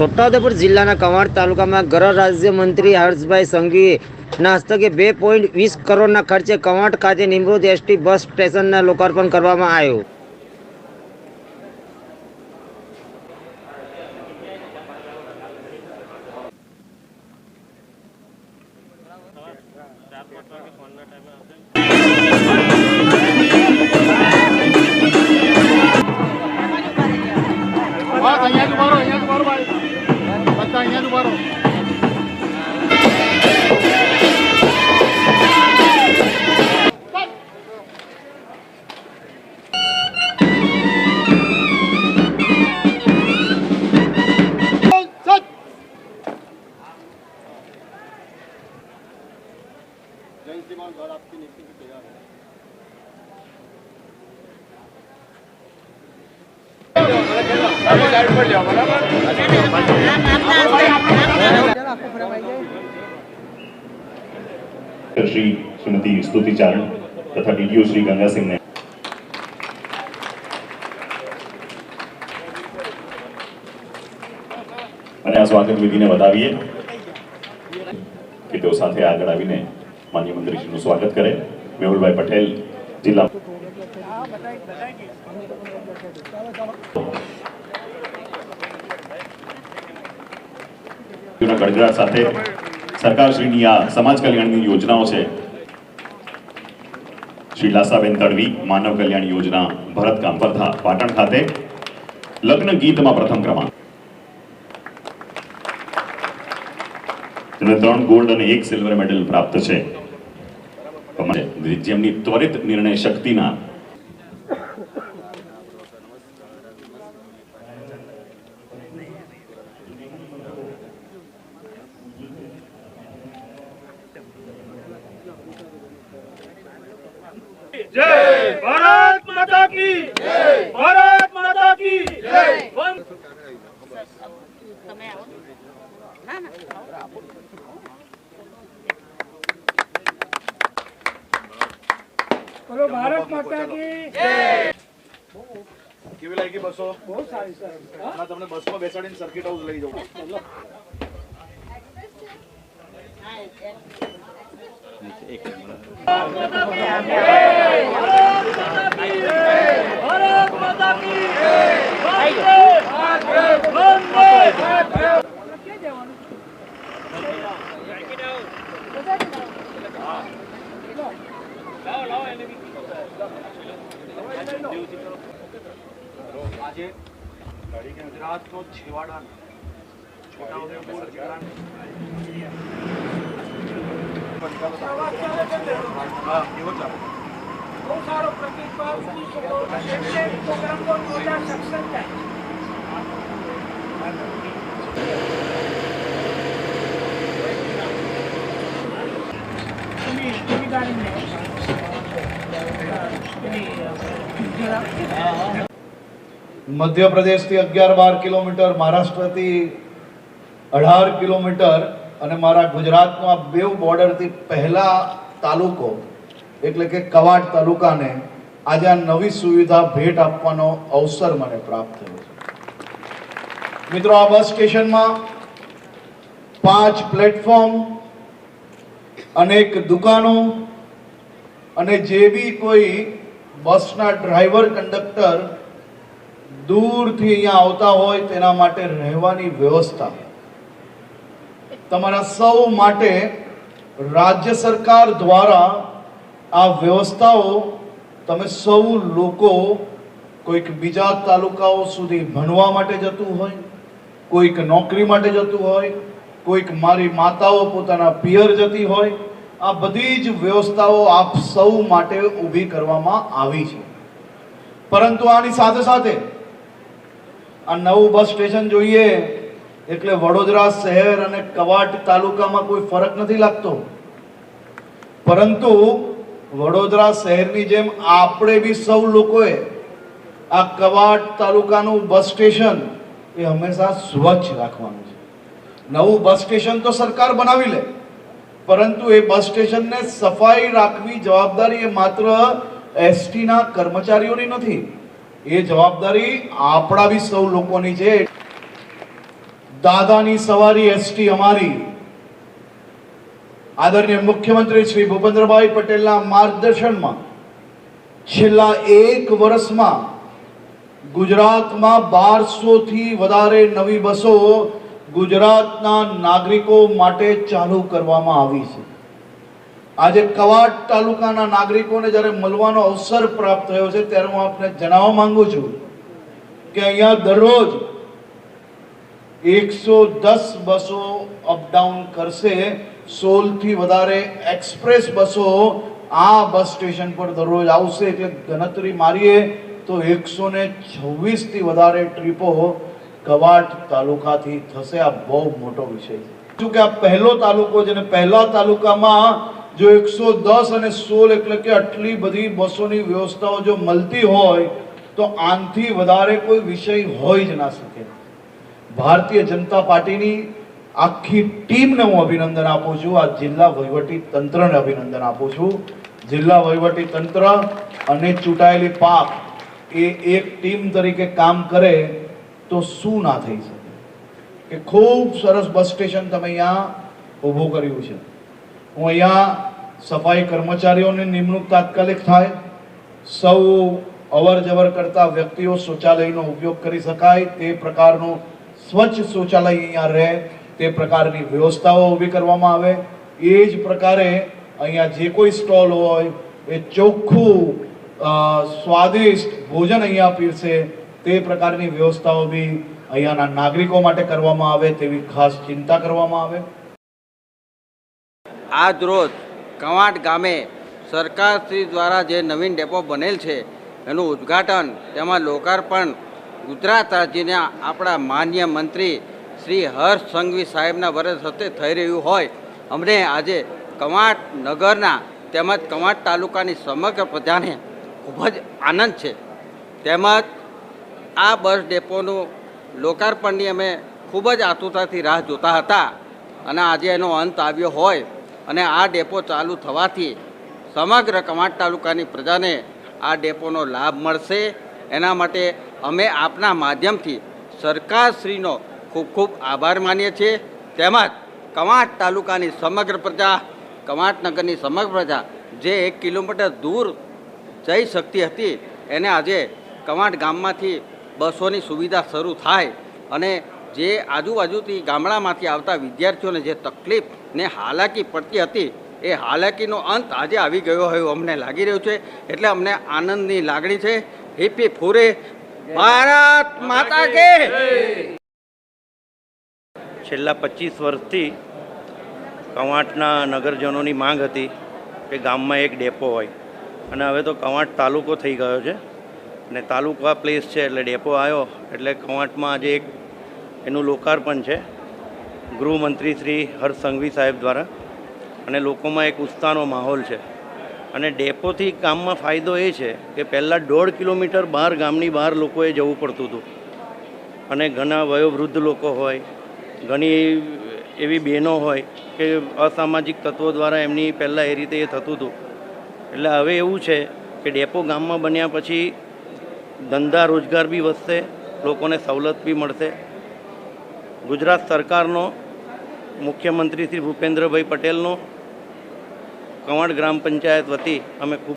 છોટાઉદેપુર જિલ્લાના કવાડ તાલુકામાં ગૃહ રાજ્યમંત્રી હર્ષભાઈ સંઘવીના હસ્તકે બે પોઈન્ટ વીસ કરોડના ખર્ચે કવાંટ ખાતે નિમૃત એસટી બસ સ્ટેશનના લોકાર્પણ કરવામાં આવ્યું. શ્રી શ્રીમતી સ્તુતિ ચારણ તથા ડીડીઓ શ્રી ગંગાસિંહને. અને આ સ્વાગત વિધિને વધાવીએ કે તેઓ સાથે આગળ આવીને માન્ય મંત્રીશ્રીનું સ્વાગત કરે. મેહુલભાઈ પટેલ જિલ્લા ગણગડાટ સાથે સરકારશ્રીની આ સમાજ કલ્યાણની યોજનાઓ છે. શ્રી લાસાબેન તડવી, માનવ કલ્યાણ યોજના ભરતકામ વર્ધા પાટણ ખાતે લગ્ન ગીતમાં પ્રથમ ક્રમાંક. ત્રણ ગોલ્ડ અને એક સિલ્વર મેડલ પ્રાપ્ત છે. જેમની ત્વરિત નિર્ણય શક્તિના જય ભારત માતા કી જય ભારત માતા કી જય તમે આવો ના ના બોલો ભારત માતા કી જય. કેવી લાગી બસો? બહુ સારી સર. ના તમને બસમાં બેસાડીને સર્કિટ હાઉસ લઈ જાઉં. જવું ભારત માતા કી જય વંદે આજે ગુજરાતનો છેવાડા છોટાઉદેપુર જિલ્લા હા એવો ચાલો મધ્યપ્રદેશથી અગિયાર બાર કિલોમીટર મહારાષ્ટ્રથી અઢાર કિલોમીટર અને મારા ગુજરાતનો આ બેઉ બોર્ડરથી પહેલા તાલુકો, એટલે કે કવાડ તાલુકાને આજે આ નવી સુવિધા ભેટ આપવાનો અવસર મને પ્રાપ્ત થયો છે. મિત્રો, આ બસ સ્ટેશનમાં પાંચ પ્લેટફોર્મ, અનેક દુકાનો અને જે બી કોઈ બસના ડ્રાઈવર કંડક્ટર દૂરથી અહીંયા આવતા હોય તેના માટે રહેવાની વ્યવસ્થા તમારા સૌ માટે રાજ્ય સરકાર દ્વારા આ વ્યવસ્થાઓ તમે સૌ લોકો કોઈક બીજા તાલુકાઓ સુધી ભણવા માટે જતું હોય, કોઈક નોકરી માટે જતું હોય, કોઈક મારી માતાઓ પોતાના પિયર જતી હોય, આ બધી જ વ્યવસ્થાઓ આપ સૌ માટે ઊભી કરવામાં આવી છે. પરંતુ આની સાથે સાથે આ નવું બસ સ્ટેશન જોઈએ એટલે વડોદરા શહેર અને કવાટ તાલુકામાં કોઈ ફરક નથી લાગતો. પરંતુ વડોદરા શહેરની જેમ આપણે બી સૌ લોકોએ આ કવાટ તાલુકાનું બસ સ્ટેશન એ હંમેશા સ્વચ્છ રાખવાનું છે. નવું બસ સ્ટેશન તો સરકાર બનાવી લે, પરંતુ એ બસ સ્ટેશનને સફાઈ રાખવી જવાબદારી એ માત્ર એસટીના કર્મચારીઓની નથી. એ જવાબદારી આપણા બી સૌ લોકોની છે. દાદાની સવારી એસટી અમારી. આદરણીય મુખ્યમંત્રી શ્રી ભૂપેન્દ્રભાઈ પટેલના માર્ગદર્શનમાં છેલ્લા એક વર્ષમાં ગુજરાતમાં બારસો થી વધારે નવી બસો ગુજરાતના નાગરિકો માટે ચાલુ કરવામાં આવી છે. આજે કવાટ તાલુકાના નાગરિકોને જ્યારે મળવાનો અવસર પ્રાપ્ત થયો છે, ત્યારે હું આપને જણાવવા માંગુ છું કે અહીંયા દરરોજ એકસો દસ બસો અપડાઉન કરશે. સોળથી વધારે એક્સપ્રેસ બસો આ બસ સ્ટેશન પર દરરોજ આવશે. એટલે ગણતરી મારીએ તો એકસો ને છવ્વીસથી વધારે ટ્રીપો કવાટ તાલુકાથી થશે. આ બહુ મોટો વિષય છે. કે આ પહેલો તાલુકો છે ને પહેલા તાલુકામાં જો એકસો દસ અને સોળ એટલે કે આટલી બધી બસોની વ્યવસ્થાઓ જો મળતી હોય તો આનથી વધારે કોઈ વિષય હોય જ ના શકે. ભારતીય જનતા પાર્ટીની આખી ટીમને હું અભિનંદન આપું છું. આ જિલ્લા વહીવટી તંત્રને અભિનંદન આપું છું. જિલ્લા વહીવટી તંત્ર અને ચૂંટાયેલી પાક એ એક ટીમ તરીકે કામ કરે તો શું ના થઈ શકે? કે ખૂબ સરસ બસ સ્ટેશન તમે અહીંયા ઊભું કર્યું છે. હું અહીંયા સફાઈ કર્મચારીઓની નિમણૂક તાત્કાલિક થાય. સૌ અવર જવર કરતા વ્યક્તિઓ શૌચાલયનો ઉપયોગ કરી શકાય. તે પ્રકારનું સ્વચ્છ શૌચાલય અહીંયા રહે, તે પ્રકારની વ્યવસ્થાઓ ઊભી કરવામાં આવે. એ જ પ્રકારે અહીંયા જે કોઈ સ્ટોલ હોય, એ ચોખ્ખું સ્વાદિષ્ટ ભોજન અહીંયા પીરશે તે પ્રકારની વ્યવસ્થાઓ બી અહીંયાના નાગરિકો માટે કરવામાં આવે તેવી ખાસ ચિંતા કરવામાં આવે. આજ રોજ કવાંટ ગામે સરકારશ્રી દ્વારા જે નવીન ડેપો બનેલ છે, એનું ઉદ્ઘાટન તેમાં લોકાર્પણ ગુજરાત રાજ્યના આપણા માન્ય મંત્રી શ્રી હર્ષ સંઘવી સાહેબના વરસ હસ્તે થઈ રહ્યું હોય. અમને આજે કવાંટ નગરના તેમજ કવાંટ તાલુકાની સમગ્ર પ્રજાને ખૂબ જ આનંદ છે. તેમજ આ બસ ડેપોનું લોકાર્પણની અમે ખૂબ જ આતુરતાથી રાહ જોતા હતા અને આજે એનો અંત આવ્યો હોય અને આ ડેપો ચાલુ થવાથી સમગ્ર કવાંટ તાલુકાની પ્રજાને આ ડેપોનો લાભ મળશે. એના માટે અમે આપના માધ્યમથી સરકારશ્રીનો ખૂબ ખૂબ આભાર માનીએ છીએ. તેમજ કવાંટ તાલુકાની સમગ્ર પ્રજા કવાંટનગરની સમગ્ર પ્રજા જે એક કિલોમીટર દૂર જઈ શકતી હતી, એને આજે કવાંટ ગામમાંથી બસોની સુવિધા શરૂ થાય અને જે આજુબાજુથી ગામડામાંથી આવતા વિદ્યાર્થીઓને જે તકલીફ ને હાલાકી પડતી હતી, એ હાલાકીનો અંત આજે આવી ગયો હોય અમને લાગી રહ્યું છે. એટલે અમને આનંદની લાગણી છે. હિપી ફૂરે ભારત માતા કે છેલ્લા પચીસ વર્ષથી કવાંટના નગરજનોની માંગ હતી કે ગામમાં એક ડેપો હોય. અને હવે તો કવાંટ તાલુકો થઈ ગયો છે. અને તાલુકા પ્લેસ છે એટલે ડેપો આવ્યો. એટલે કવાંટમાં આજે એક એનું લોકાર્પણ છે. ગૃહમંત્રી શ્રી હર્ષ સંઘવી સાહેબ દ્વારા. અને લોકોમાં એક ઉત્સાહનો માહોલ છે. અને ડેપોથી ગામમાં ફાયદો એ છે કે પહેલાં દોઢ કિલોમીટર બહાર ગામની બહાર લોકોએ જવું પડતું હતું. અને ઘણા વયોવૃદ્ધ લોકો હોય, ઘણી એવી બહેનો હોય કે અસામાજિક તત્વો દ્વારા એમની પહેલાં એ રીતે એ થતું હતું. એટલે હવે એવું છે કે ડેપો ગામમાં બન્યા પછી ધંધા રોજગાર બી વધશે, લોકોને સવલત બી મળશે. ગુજરાત સરકારનો મુખ્યમંત્રી શ્રી ભૂપેન્દ્રભાઈ પટેલનો કવાંટ ગ્રામ પંચાયત વતી અમે ખૂબ